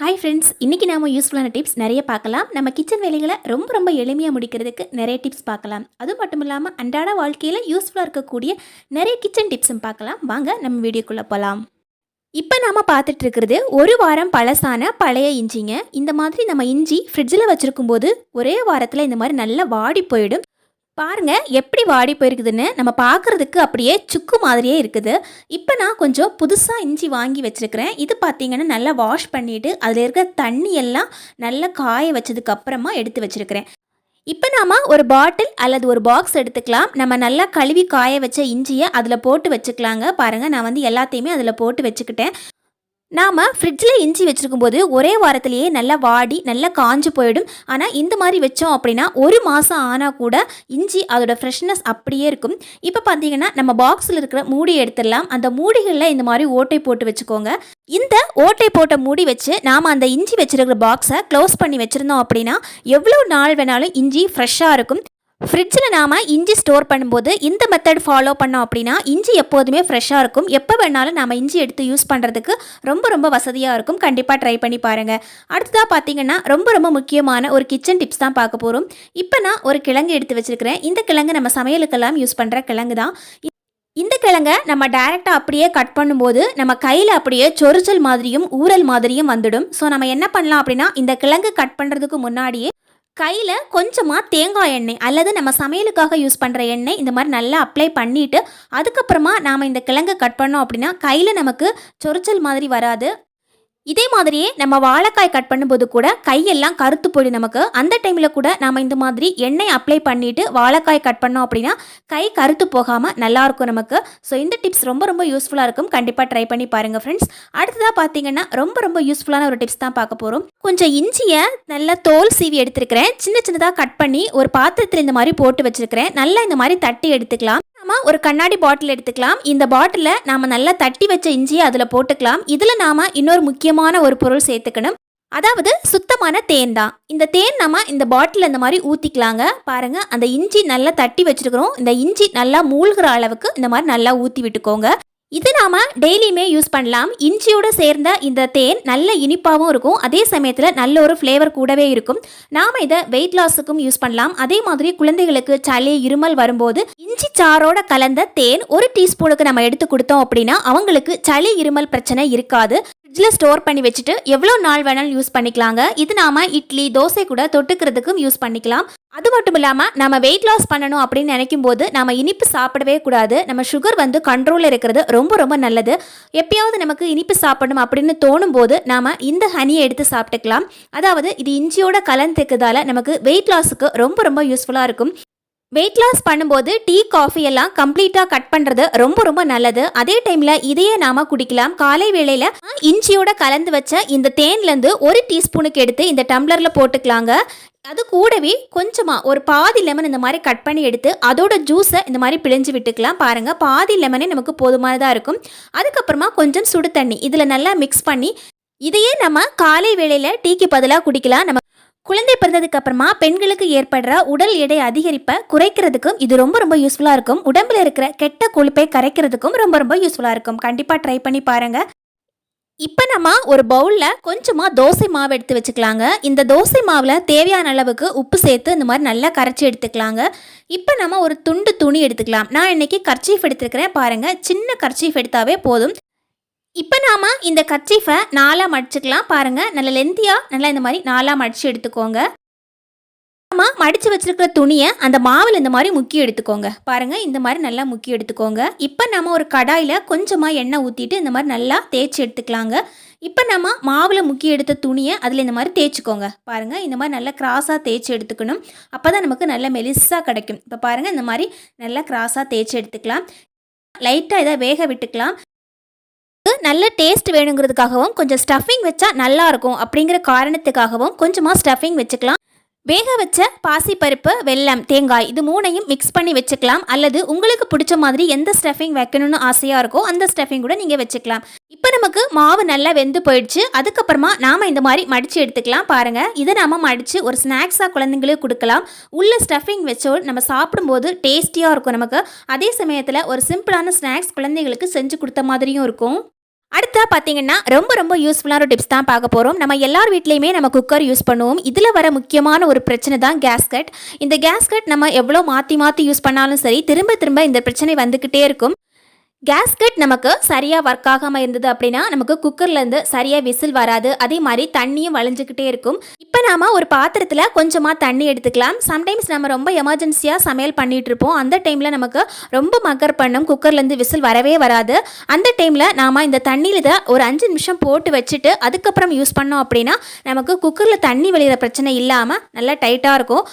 Hi friends இன்றைக்கி நாம யூஸ்ஃபுல்லான டிப்ஸ் நிறைய பார்க்கலாம். நம்ம கிச்சன் வேலைகளை ரொம்ப ரொம்ப எளிமையாக முடிக்கிறதுக்கு நிறைய டிப்ஸ் பார்க்கலாம். அது மட்டும் இல்லாமல் அன்றாட வாழ்க்கையில் யூஸ்ஃபுல்லாக இருக்கக்கூடிய நிறைய கிச்சன் டிப்ஸும் பார்க்கலாம். வாங்க நம்ம வீடியோக்குள்ளே போகலாம் இப்போ நாம் பார்த்துட்டு இருக்கிறது ஒரு வாரம் பழசான பழைய இஞ்சிங்க. இந்த மாதிரி நம்ம இஞ்சி ஃப்ரிட்ஜில் வச்சுருக்கும் போது ஒரே வாரத்தில் இந்த மாதிரி நல்லா வாடி போயிடும். பாருங்க எப்படி வாடி போயிருக்குதுன்னு நம்ம பார்க்குறதுக்கு அப்படியே சுக்கு மாதிரியே இருக்குது. இப்போ நான் கொஞ்சம் புதுசாக இஞ்சி வாங்கி வச்சுருக்கிறேன். இது பார்த்தீங்கன்னா நல்லா வாஷ் பண்ணிவிட்டு அதில் இருக்கிற தண்ணி எல்லாம் நல்லா காய வச்சதுக்கு அப்புறமா எடுத்து வச்சுருக்கிறேன். இப்போ நாம ஒரு பாட்டில் அல்லது ஒரு பாக்ஸ் எடுத்துக்கலாம். நம்ம நல்லா கழுவி காய வச்ச இஞ்சியை அதில் போட்டு வச்சுக்கலாங்க. பாருங்கள் நான் வந்து எல்லாத்தையுமே அதில் போட்டு வச்சுக்கிட்டேன். நாம் ஃப்ரிட்ஜில் இஞ்சி வச்சுருக்கும் போது ஒரே வாரத்திலேயே நல்லா வாடி நல்லா காஞ்சு போயிடும். ஆனால் இந்த மாதிரி வச்சோம் அப்படின்னா ஒரு மாதம் ஆனால் கூட இஞ்சி அதோட ஃப்ரெஷ்னஸ் அப்படியே இருக்கும். இப்போ பார்த்தீங்கன்னா நம்ம பாக்ஸில் இருக்கிற மூடி எடுத்துடலாம். அந்த மூடிகளில் இந்த மாதிரி ஓட்டை போட்டு வச்சுக்கோங்க. இந்த ஓட்டை போட்ட மூடி வச்சு நாம் அந்த இஞ்சி வச்சுருக்கிற பாக்ஸை க்ளோஸ் பண்ணி வச்சுருந்தோம் அப்படின்னா எவ்வளோ நாள் வேணாலும் இஞ்சி ஃப்ரெஷ்ஷாக இருக்கும். ஃப்ரிட்ஜில் நாம் இஞ்சி ஸ்டோர் பண்ணும்போது இந்த மெத்தட் ஃபாலோ பண்ணோம் அப்படின்னா இஞ்சி எப்போதுமே ஃப்ரெஷ்ஷாக இருக்கும். எப்போ வேணாலும் நம்ம இஞ்சி எடுத்து யூஸ் பண்ணுறதுக்கு ரொம்ப ரொம்ப வசதியாக இருக்கும். கண்டிப்பாக ட்ரை பண்ணி பாருங்கள் அடுத்ததாக பார்த்தீங்கன்னா ரொம்ப ரொம்ப முக்கியமான ஒரு கிச்சன் டிப்ஸ் தான் பார்க்க போகிறோம் இப்போ நான் ஒரு கிழங்கு எடுத்து வச்சுருக்கிறேன். இந்த கிழங்கு நம்ம சமையலுக்கெல்லாம் யூஸ் பண்ணுற கிழங்கு தான். இந்த கிழங்கை நம்ம டைரெக்டாக அப்படியே கட் பண்ணும்போது நம்ம கையில் அப்படியே சொரிச்சல் மாதிரியும் ஊறல் மாதிரியும் வந்துடும். ஸோ நம்ம என்ன பண்ணலாம் அப்படின்னா இந்த கிழங்கு கட் பண்ணுறதுக்கு முன்னாடியே கையில் கொஞ்சமாக தேங்காய் எண்ணெய் அல்லது நம்ம சமையலுக்காக யூஸ் பண்ணுற எண்ணெய் இந்த மாதிரி நல்லா அப்ளை பண்ணிவிட்டு அதுக்கப்புறமா நாம் இந்த கிழங்கை கட் பண்ணோம் அப்படின்னா கையில் நமக்கு சொரிச்சல் மாதிரி வராது. இதே மாதிரியே நம்ம வாழைக்காய் கட் பண்ணும்போது கூட கையெல்லாம் கருத்து போயிடும் நமக்கு. அந்த டைமில் கூட நாம் இந்த மாதிரி எண்ணெய் அப்ளை பண்ணிவிட்டு வாழைக்காய் கட் பண்ணோம் அப்படின்னா கை கருத்து போகாமல் நல்லாயிருக்கும் நமக்கு. ஸோ இந்த டிப்ஸ் ரொம்ப ரொம்ப யூஸ்ஃபுல்லாக இருக்கும். கண்டிப்பாக ட்ரை பண்ணி பாருங்கள் ஃப்ரெண்ட்ஸ் அடுத்ததாக பார்த்தீங்கன்னா ரொம்ப ரொம்ப யூஸ்ஃபுல்லான ஒரு டிப்ஸ் தான் பார்க்க போகிறோம் கொஞ்சம் இஞ்சியை நல்லா தோல் சீவி எடுத்துருக்கிறேன். சின்ன சின்னதாக கட் பண்ணி ஒரு பாத்திரத்தில் இந்த மாதிரி போட்டு வச்சுருக்கிறேன். நல்லா இந்த மாதிரி தட்டி எடுத்துக்கலாம். நாம ஒரு கண்ணாடி பாட்டில் எடுத்துக்கலாம். இந்த பாட்டிலை நாம் நல்லா தட்டி வச்ச இஞ்சியை அதில் போட்டுக்கலாம். இதில் நாம் இன்னொரு முக்கியமான ஒரு பொருள் சேர்த்துக்கணும். அதாவது சுத்தமான தேன் தான். இந்த தேன் நம்ம இந்த பாட்டில் இந்த மாதிரி ஊற்றிக்கலாங்க பாருங்கள் அந்த இஞ்சி நல்லா தட்டி வச்சுருக்கிறோம். இந்த இஞ்சி நல்லா மூழ்கிற அளவுக்கு இந்த மாதிரி நல்லா ஊற்றி விட்டுக்கோங்க. இது நாம டெய்லியுமே யூஸ் பண்ணலாம். இஞ்சியோட சேர்ந்த இந்த தேன் நல்ல இனிப்பாகவும் இருக்கும். அதே சமயத்தில் நல்ல ஒரு ஃப்ளேவர் கூடவே இருக்கும். நாம் இதை வெயிட் லாஸுக்கும் யூஸ் பண்ணலாம். அதே மாதிரி குழந்தைகளுக்கு சளி இருமல் வரும்போது இஞ்சி சாரோட கலந்த தேன் ஒரு டீஸ்பூனுக்கு நம்ம எடுத்து கொடுத்தோம் அப்படின்னா அவங்களுக்கு சளி இருமல் பிரச்சனை இருக்காது. ஃப்ரிட்ஜில் ஸ்டோர் பண்ணி வச்சுட்டு எவ்வளோ நாள் வேணாலும் யூஸ் பண்ணிக்கலாங்க. இது நாம இட்லி தோசை கூட தொட்டுக்கிறதுக்கும் யூஸ் பண்ணிக்கலாம். அது மட்டும் இல்லாமல் நம்ம வெயிட் லாஸ் பண்ணணும் அப்படின்னு நினைக்கும் போது நம்ம இனிப்பு சாப்பிடவே கூடாது. நம்ம சுகர் வந்து கண்ட்ரோலில் இருக்கிறது ரொம்ப ரொம்ப நல்லது. எப்பயாவது நமக்கு இனிப்பு சாப்பிடணும் அப்படின்னு தோணும் போது நாம் இந்த ஹனியை எடுத்து சாப்பிட்டுக்கலாம். அதாவது இது இஞ்சியோட கலந்துக்கிறதால நமக்கு வெயிட் லாஸுக்கு ரொம்ப ரொம்ப யூஸ்ஃபுல்லாக இருக்கும். வெயிட் லாஸ் பண்ணும்போது டீ காஃபி எல்லாம் கம்ப்ளீட்டாக கட் பண்ணுறது ரொம்ப ரொம்ப நல்லது. அதே டைமில் இதையே நாம் குடிக்கலாம். காலை வேளையில் இஞ்சியோட கலந்து வச்ச இந்த தேன்லேருந்து ஒரு டீஸ்பூனுக்கு எடுத்து இந்த டம்ளரில் போட்டுக்கலாங்க. அது கூடவே கொஞ்சமாக ஒரு பாதி லெமன் இந்த மாதிரி கட் பண்ணி எடுத்து அதோட ஜூஸை இந்த மாதிரி பிழிஞ்சு விட்டுக்கலாம். பாருங்கள் பாதி லெமனே நமக்கு போதுமானதாக இருக்கும். அதுக்கப்புறமா கொஞ்சம் சுடு தண்ணி இதில் நல்லா மிக்ஸ் பண்ணி இதையே நம்ம காலை வேளையில் டீக்கு பதிலாக குடிக்கலாம். நம்ம குழந்தை பிறந்ததுக்கு அப்புறமா பெண்களுக்கு ஏற்படுற உடல் எடை அதிகரிப்பை குறைக்கிறதுக்கும் இது ரொம்ப ரொம்ப யூஸ்ஃபுல்லாக இருக்கும். உடம்புல இருக்கிற கெட்ட கொழுப்பை கரைக்கிறதுக்கும் ரொம்ப ரொம்ப யூஸ்ஃபுல்லாக இருக்கும். கண்டிப்பாக ட்ரை பண்ணி பாருங்கள் இப்போ நம்ம ஒரு பவுலில் கொஞ்சமாக தோசை மாவு எடுத்து வச்சுக்கலாங்க. இந்த தோசை மாவில் தேவையான அளவுக்கு உப்பு சேர்த்து இந்த மாதிரி நல்லா கரைச்சி எடுத்துக்கலாங்க. இப்போ நம்ம ஒரு துண்டு துணி எடுத்துக்கலாம். நான் இன்றைக்கி கர்ச்சீஃப் எடுத்துருக்கிறேன் பாருங்கள் சின்ன கர்ச்சீஃப் எடுத்தாவே போதும். இப்போ நாம் இந்த கர்ச்சீஃபை நாலாக மடிச்சுக்கலாம் பாருங்கள் நல்ல லென்த்தியாக நல்லா இந்த மாதிரி நாலாக மடித்து எடுத்துக்கோங்க. நம்ம மடித்து வச்சுருக்கிற துணியை அந்த மாவில் இந்த மாதிரி முக்கி எடுத்துக்கோங்க. பாருங்கள் இந்த மாதிரி நல்லா முக்கி எடுத்துக்கோங்க. இப்போ நம்ம ஒரு கடாயில் கொஞ்சமாக எண்ணெய் ஊற்றிட்டு இந்த மாதிரி நல்லா தேய்ச்சி எடுத்துக்கலாங்க. இப்போ நம்ம மாவில் முக்கி எடுத்த துணியை அதில் இந்த மாதிரி தேய்ச்சிக்கோங்க. பாருங்கள் இந்த மாதிரி நல்லா கிராஸாக தேய்ச்சி எடுத்துக்கணும். அப்போ தான் நமக்கு நல்ல மெலிஸாக கிடைக்கும். இப்போ பாருங்கள் இந்த மாதிரி நல்லா கிராஸாக தேய்ச்சி எடுத்துக்கலாம். லைட்டாக இதை வேக விட்டுக்கலாம். நல்ல டேஸ்ட் வேணுங்கிறதுக்காகவும் கொஞ்சம் ஸ்டஃபிங் வச்சா நல்லா இருக்கும் அப்படிங்கிற காரணத்துக்காகவும் கொஞ்சமாக ஸ்டஃபிங் வச்சுக்கலாம். வேக வச்ச பாசிப்பருப்பு வெல்லம் தேங்காய் இது மூணையும் மிக்ஸ் பண்ணி வச்சுக்கலாம். அல்லது உங்களுக்கு பிடிச்ச மாதிரி எந்த ஸ்டஃபிங் வைக்கணும்னு ஆசையாக இருக்கோ அந்த ஸ்டஃபிங் கூட நீங்கள் வச்சுக்கலாம். இப்போ நமக்கு மாவு நல்லா வெந்து போயிடுச்சு. அதுக்கப்புறமா நாம் இந்த மாதிரி மடித்து எடுத்துக்கலாம். பாருங்கள் இதை நாம் மடித்து ஒரு ஸ்நாக்ஸாக குழந்தைங்களுக்கு கொடுக்கலாம். உள்ள ஸ்டஃபிங் வச்சோ நம்ம சாப்பிடும்போது டேஸ்டியாக இருக்கும் நமக்கு. அதே சமயத்தில் ஒரு சிம்பிளான ஸ்நாக்ஸ் குழந்தைங்களுக்கு செஞ்சு கொடுத்த மாதிரியும் இருக்கும். அடுத்தா பார்த்தீங்கன்னா ரொம்ப ரொம்ப யூஸ்ஃபுல்லான ஒரு டிப்ஸ் தான் பார்க்க போகிறோம் நம்ம எல்லார் வீட்லேயுமே நம்ம குக்கர் யூஸ் பண்ணுவோம். இதில் வர முக்கியமான ஒரு பிரச்சனை தான் கேஸ்கட் இந்த கேஸ்கட் நம்ம எவ்வளோ மாற்றி மாற்றி யூஸ் பண்ணாலும் சரி திரும்ப திரும்ப இந்த பிரச்சனை வந்துக்கிட்டே இருக்கும். கேஸ்கட் நமக்கு சரியாக ஒர்க் ஆகாமல் இருந்தது அப்படின்னா நமக்கு குக்கர்லேருந்து சரியாக விசில் வராது. அதே மாதிரி தண்ணியும் வளைஞ்சிக்கிட்டே இருக்கும். இப்போ நாம் ஒரு பாத்திரத்தில் கொஞ்சமாக தண்ணி எடுத்துக்கலாம். சம்டைம்ஸ் நம்ம ரொம்ப எமர்ஜென்சியாக சமையல் பண்ணிகிட்ருப்போம் இருப்போம். அந்த டைமில் நமக்கு ரொம்ப மக்கர் பண்ணும். குக்கர்லேருந்து விசில் வரவே வராது. அந்த டைமில் நாம் இந்த தண்ணியில் இதை ஒரு அஞ்சு நிமிஷம் போட்டு வச்சுட்டு அதுக்கப்புறம் யூஸ் பண்ணோம் அப்படின்னா நமக்கு குக்கரில் தண்ணி வெளியிற பிரச்சனை இல்லாமல் நல்லா டைட்டாக இருக்கும்.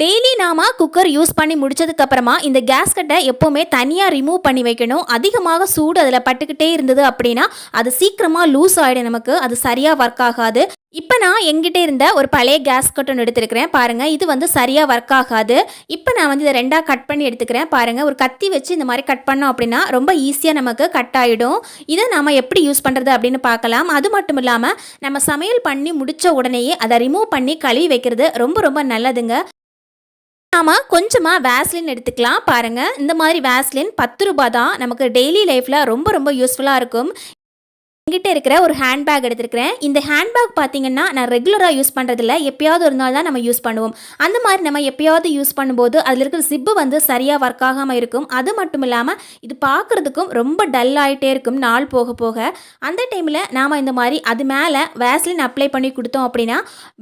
டெய்லி நாம குக்கர் யூஸ் பண்ணி முடிச்சதுக்கு அப்புறமா இந்த கேஸ்கட்டை எப்போவுமே தனியாக ரிமூவ் பண்ணி வைக்கணும். அதிகமாக சூடு அதில் பட்டுக்கிட்டே இருந்தது அப்படின்னா அது சீக்கிரமாக லூஸ் ஆகிடும் நமக்கு. அது சரியாக ஒர்க் ஆகாது. இப்போ நான் எங்கிட்ட இருந்த ஒரு பழைய கேஸ் ஒன்று எடுத்துருக்கிறேன். பாருங்கள் இது வந்து சரியாக ஒர்க் ஆகாது. இப்போ நான் வந்து இதை ரெண்டாக கட் பண்ணி எடுத்துக்கிறேன். பாருங்கள் ஒரு கத்தி வச்சு இந்த மாதிரி கட் பண்ணோம் அப்படின்னா ரொம்ப ஈஸியாக நமக்கு கட் ஆகிடும் இதை நாம் எப்படி யூஸ் பண்ணுறது அப்படின்னு பார்க்கலாம். அது மட்டும் இல்லாமல் நம்ம சமையல் பண்ணி முடித்த உடனேயே அதை ரிமூவ் பண்ணி கழுவி வைக்கிறது ரொம்ப ரொம்ப நல்லதுங்க. நாம கொஞ்சமாக வேஸ்லின் எடுத்துக்கலாம் பாருங்கள் இந்த மாதிரி வேஸ்லின் பத்து ரூபாய் தான் நமக்கு டெய்லி லைஃப்பில் ரொம்ப ரொம்ப யூஸ்ஃபுல்லாக இருக்கும். என்கிட்ட இருக்கிற ஒரு ஹேண்ட்பேக் எடுத்திருக்கிறேன். இந்த ஹேண்ட்பேக் பார்த்தீங்கன்னா நான் ரெகுலராக யூஸ் பண்ணுறதில்ல எப்பயாவது ஒரு நாள் தான் நம்ம யூஸ் பண்ணுவோம். அந்த மாதிரி நம்ம எப்பயாவது யூஸ் பண்ணும்போது அதில் இருக்கிற ஜிப்பு வந்து சரியாக ஒர்க் ஆகாமல் இருக்கும். அது மட்டும் இல்லாமல் இது பார்க்குறதுக்கும் ரொம்ப டல் ஆகிட்டே இருக்கும் நாள் போக போக. அந்த டைமில் நாம் இந்த மாதிரி அது மேலே வேஸ்லின் அப்ளை பண்ணி கொடுத்தோம் அப்படின்னா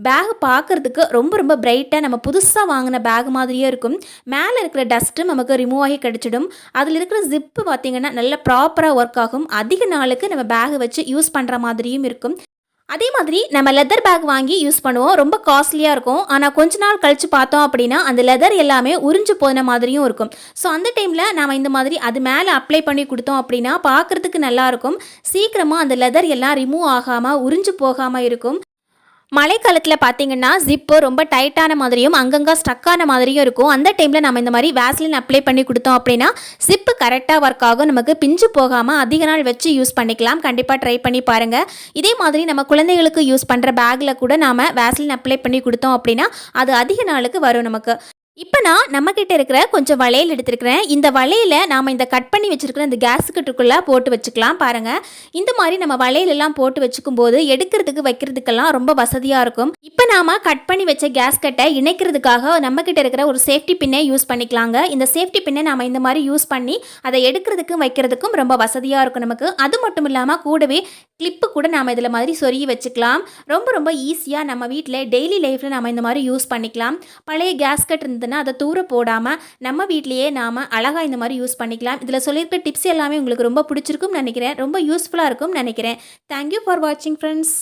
பேக் பார்க்குறதுக்கு ரொம்ப ரொம்ப பிரைட்டாக நம்ம புதுசாக வாங்கின பேக் மாதிரியே இருக்கும். மேலே இருக்கிற டஸ்ட்டும் நமக்கு ரிமூவ் ஆகி கிடச்சிடும். அதில் இருக்கிற ஜிப்பு பார்த்தீங்கன்னா நல்ல ப்ராப்பராக ஒர்க் ஆகும். அதிக நாளுக்கு நம்ம பேக் வச்சு வச்சு யூஸ் பண்ணுற மாதிரியும் இருக்கும். அதே மாதிரி நம்ம லெதர் பேக் வாங்கி யூஸ் பண்ணுவோம். ரொம்ப காஸ்ட்லியாக இருக்கும். ஆனால் கொஞ்ச நாள் கழித்து பார்த்தோம் அப்படின்னா அந்த லெதர் எல்லாமே உறிஞ்சு போன மாதிரியும் இருக்கும். ஸோ அந்த டைமில் நம்ம இந்த மாதிரி அது மேலே அப்ளை பண்ணி கொடுத்தோம் அப்படின்னா பார்க்குறதுக்கு நல்லாயிருக்கும் சீக்கிரமாக அந்த லெதர் எல்லாம் ரிமூவ் ஆகாமல் உறிஞ்சு போகாமல் இருக்கும். மழைக்காலத்தில் பார்த்தீங்கன்னா ஜிப்பு ரொம்ப டைட்டான மாதிரியும் அங்கங்கே ஸ்டக்கான மாதிரியும் இருக்கும். அந்த டைமில் நம்ம இந்த மாதிரி வேஸ்லின் அப்ளை பண்ணி கொடுத்தோம் அப்படின்னா ஜிப்பு கரெக்டாக ஒர்க் ஆகும். நமக்கு பிஞ்சு போகாமல் அதிக நாள் வச்சு யூஸ் பண்ணிக்கலாம். கண்டிப்பாக ட்ரை பண்ணி பாருங்கள் இதே மாதிரி நம்ம குழந்தைகளுக்கு யூஸ் பண்ணுற பேக்கில் கூட நாம் வேஸ்லின் அப்ளை பண்ணி கொடுத்தோம் அப்படின்னா அது அதிக நாளுக்கு வரும் நமக்கு. இப்போ நான் நம்மக்கிட்ட இருக்கிற கொஞ்சம் வளையல் எடுத்துருக்கிறேன். இந்த வளையல நாம் இந்த கட் பண்ணி வச்சுருக்கிற இந்த கேஸுக்கிட்டுக்குள்ளே போட்டு வச்சுக்கலாம் பாருங்கள் இந்த மாதிரி நம்ம வளையலெல்லாம் போட்டு வச்சுக்கும் போது எடுக்கிறதுக்கு வைக்கிறதுக்கெல்லாம் ரொம்ப வசதியாக இருக்கும். இப்போ நாம் கட் பண்ணி வச்ச கேஸ் கட்டை இணைக்கிறதுக்காக நம்மக்கிட்ட இருக்கிற ஒரு சேஃப்டி பின்னை யூஸ் பண்ணிக்கலாங்க. இந்த சேஃப்டி பின்னை நாம் இந்த மாதிரி யூஸ் பண்ணி அதை எடுக்கிறதுக்கும் வைக்கிறதுக்கும் ரொம்ப வசதியாக இருக்கும் நமக்கு. அது மட்டும் இல்லாமல் கூடவே கிளிப்பு கூட நாம் இதில் மாதிரி சொருகி வச்சுக்கலாம். ரொம்ப ரொம்ப ஈஸியாக நம்ம வீட்டில் டெய்லி லைஃப்பில் நம்ம இந்த மாதிரி யூஸ் பண்ணிக்கலாம். பழைய கேஸ்கட் இருந்ததுன்னா அதை தூர போடாமல் நம்ம வீட்லேயே நாம் அழகாக இந்த மாதிரி யூஸ் பண்ணிக்கலாம். இதில் சொல்லியிருக்க டிப்ஸ் எல்லாமே உங்களுக்கு ரொம்ப பிடிச்சிருக்கும்னு நினைக்கிறேன். ரொம்ப யூஸ்ஃபுல்லாக இருக்கும்னு நினைக்கிறேன். தேங்க்யூ ஃபார் வாட்சிங் ஃப்ரெண்ட்ஸ்